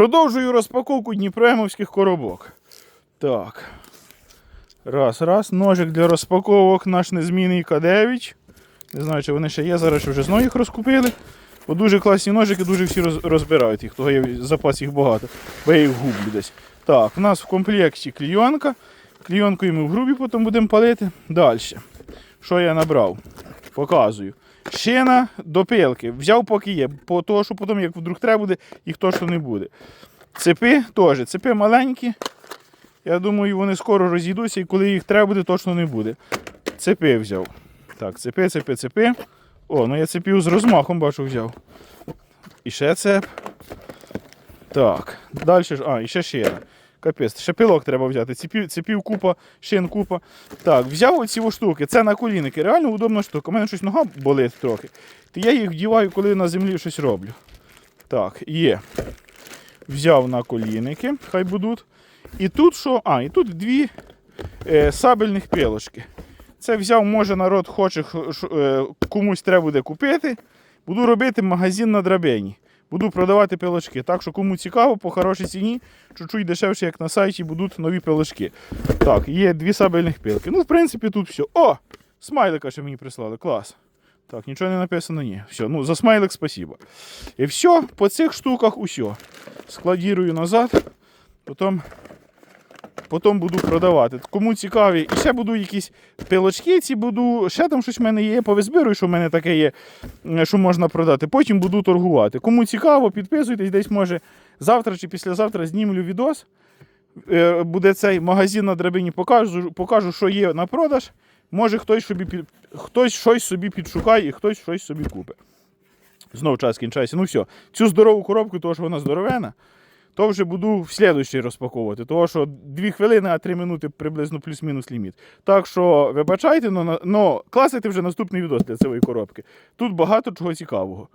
Продовжую розпаковку дніпроемовських коробок. Так. Раз, раз. Ножик для розпаковок наш незмінний К9. Не знаю, чи вони ще є, зараз вже знову їх розкупили. Бо дуже класні ножики, дуже всі роз- розбирають їх, того є запас їх багато. Бо я їх гублю десь. Так, у нас в комплекті клійонка. Клійонкою ми в грубі потім будемо палити. Далі. Що я набрав? Показую. Шина до пилки. Взяв поки є, по того, що потім, як вдруг треба буде, їх точно не буде. Цепи теж. Цепи маленькі. Я думаю, вони скоро розійдуться і коли їх треба буде, точно не буде. Цепи взяв. Так, цепи, цепи, цепи. О, ну я цепів з розмахом бачу взяв. І ще цеп. Так. Далі. А, і ще шина. Капець, ще пилок треба взяти. Цепів, цепів купа, шин купа. Так, взяв оці штуки. Це наколінники. Реально удобна штука. У мене щось нога болить трохи. То я їх вдіваю, коли на землі щось роблю. Так, є. Взяв наколінники, хай будуть. І тут що? А, і тут дві е, сабельних пилочки. Це взяв, може, народ хоче, е, комусь треба буде купити. Буду робити магазин на драбині. Буду продавати пилочки. Так що кому цікаво, по хорошій ціні, чуть-чуть дешевше, як на сайті, будуть нові пилочки. Так, є дві сабельних пилки. Ну, в принципі, тут все. О! Смайлика ще мені прислали. Клас. Так, нічого не написано, ні. Все, ну за смайлик спасибо. І все, по цих штуках усе. Складірую назад, потім, потім буду продавати. Кому цікаві, і ще буду якісь пилочки, ці буду, ще там щось в мене є, повизбирую, що в мене таке є, е, що можна продати. Потім буду торгувати. Кому цікаво, підписуйтесь, десь може завтра чи післязавтра знімлю відос. Е, Буде цей магазин на драбині, покажу, покажу, що є на продаж. Може хтось, собі, хтось щось собі підшукає і хтось щось собі купить. Знову час кінчається. Ну все, цю здорову коробку, тому що вона здоровена, то вже буду в слідущий розпаковувати. Тому що 2 хвилини, а 3 минути приблизно плюс-мінус ліміт. Так що вибачайте, но, но класити вже наступний відос для цієї коробки. Тут багато чого цікавого.